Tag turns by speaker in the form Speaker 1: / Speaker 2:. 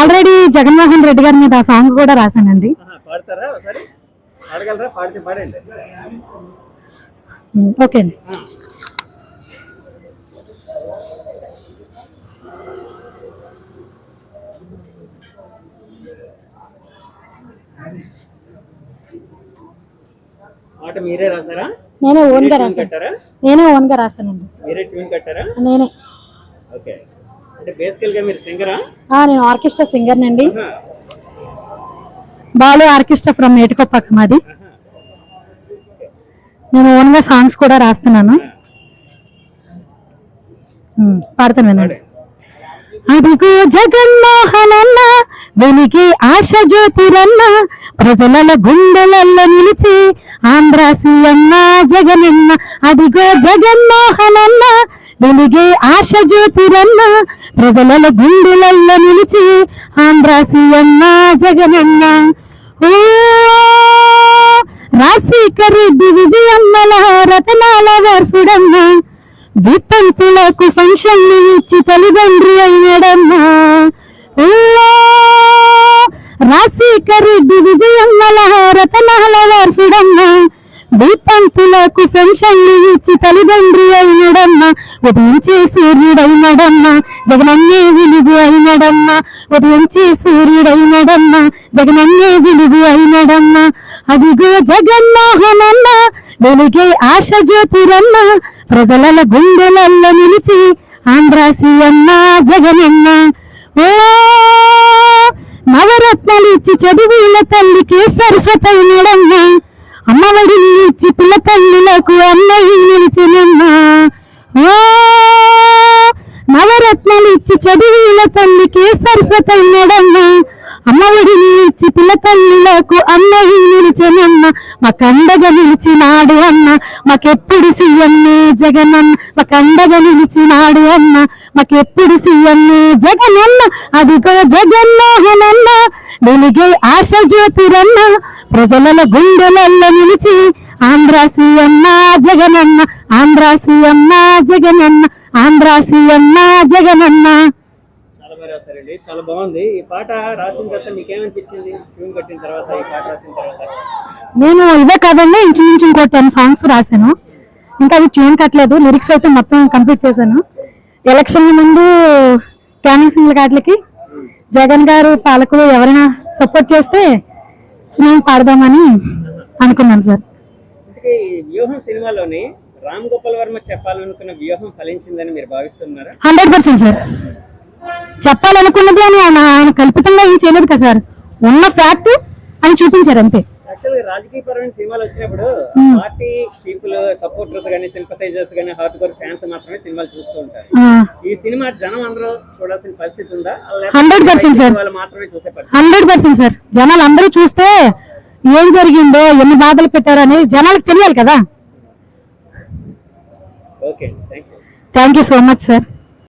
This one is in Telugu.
Speaker 1: ఆల్రెడీ జగన్మోహన్ రెడ్డి గారి మీద సాంగ్ కూడా రాశానండి. ఓకే అండి.
Speaker 2: ఆ. పాట మీరే రాసారా
Speaker 1: నేనే
Speaker 2: ఓన్గా
Speaker 1: రాశాను. నేనే ఓన్గా రాశానండి.
Speaker 2: మీరే ట్యూన్ కట్టారా?
Speaker 1: నేనే.
Speaker 2: ఓకే.
Speaker 1: నేను ఆర్కెస్ట్రా సింగర్ నండి బాలు ఆర్కెస్ట్రా ఫ్రమ్ ఏటుకొప్పక మాది. నేను ఓన్గా సాంగ్స్ కూడా రాస్తున్నాను. పాడతాను వినండి అదిగో జగన్మోహనన్న వెలిగి ఆశ జ్యోతిరన్న ప్రజల గుండెలల్లో నిలిచి ఆంధ్ర సీఎన్న జగనన్న అదిగో జగన్మోహనన్న వెలిగే ఆశ జ్యోతిరన్న ప్రజల గుండెలల్ల నిలిచి ఆంధ్ర సీఎన్న జగనన్న. ఓ రాజశేఖర్ రెడ్డి విజయమ్మల రతనాల వర్షుడన్న వితంతులకు ఫంక్షన్లు ఇచ్చి తల్లిదండ్రి అయినాడమ్మా. రాజశేఖర్ రెడ్డి విజయమ్మల రతనాల వారసుడమ్మా. దీపంతులకు పెన్షన్లు ఇచ్చి తల్లిదండ్రి అయినాడమ్మా. ఉదయించే సూర్యుడైనాడమ్మా జగనన్నే వెలుగు అయినాడమ్మా. ఉదయించే సూర్యుడైనాడమ్మా జగనన్నే వెలుగు అయినాడమ్మా. అదిగో జగన్మోహనన్న వెలుగే ఆశ జ్యోతిరన్న ప్రజల గుండెలల్లో నిలిచి ఆంధ్రాసి అన్న జగనన్న ఓ నవరత్నాలు ఇచ్చి చదువుల తల్లికి సరస్వతైనడమ్మ తల్లులకు అన్నయ్య నిలిచినమ్మా. ఓ నవరత్నాలు ఇచ్చి చదువుల తల్లికి సరస్వతైనడమ్మ అమ్మఒడిని ఇచ్చి పిల్ల తల్లులకు అన్నయ్య నిలిచినమ్మ. మా కండగా నిలిచినాడు అన్న మాకెప్పుడు సీఎంఏ జగనన్న? మా కండగా నిలిచినాడు అన్న మాకెప్పుడు సీఎంఏ జగనన్న? అదిగో జగన్మోహనన్న. వెలిగే ఆశ జ్యోతిరన్న. ప్రజల గుండెలల్లో నిలిచి ఆంధ్ర సీఎన్న జగనన్న. ఆంధ్ర సీఎన్న జగనన్న. ఆంధ్ర సీఎన్న జగనన్న.
Speaker 2: చాలా బాగా రాశారండి. చాలా బాగుంది. ఈ పాట రాసిన తర్వాత మీకేమనిపించింది? ట్యూన్ కట్టిన తర్వాత ఈ పాట రాసిన తర్వాత?
Speaker 1: నేను ఇవే కాదండి ఇంచుమించు ఇంకో టెన్ సాంగ్స్ రాశాను. ఇంకా అవి ట్యూన్ కట్టలేదు. లిరిక్స్ అయితే మొత్తం కంప్లీట్ చేశాను. ఎలక్షన్ ముందు క్యాన్సింగ్ వాటికి జగన్ గారు పాలకులు ఎవరైనా సపోర్ట్ చేస్తే నేను పాడదామని అనుకున్నాను సార్.
Speaker 2: ఇంతకీ వ్యూహం సినిమాలోని రామ్ గోపాల్ వర్మ చెప్పాలనుకున్న వ్యూహం ఫలించిందని మీరు భావిస్తున్నారా?
Speaker 1: Hundred percent sir. చెప్పాలనుకున్నది అని ఆయన ఆయన కల్పితంగా ఏం చేయలేదు కదా సార్. ఉన్న ఫ్యాక్ట్ ఆయన చూపించారు అంతే.
Speaker 2: యాక్చువల్గా రాజకీయ పరమైన సినిమాలు వచ్చినప్పుడు పార్టీ పీపుల్ సపోర్టర్స్ గానీ సింపథైజర్స్ గానీ హార్ట్ కోర్ ఫ్యాన్స్ మాత్రమే సినిమాలు చూస్తూ ఉంటారు. ఈ సినిమా జనం అందరూ చూడాల్సిన పరిస్థితి ఉందా?
Speaker 1: Hundred percent sir.
Speaker 2: వాళ్ళు మాత్రమే చూసే
Speaker 1: హండ్రెడ్ పర్సెంట్ సార్. జనాలు అందరూ చూస్తే ఏం జరిగిందో ఎన్ని బాధలు పెట్టారో అనేది జనాలకు తెలియాలి కదా. Thank you so much sir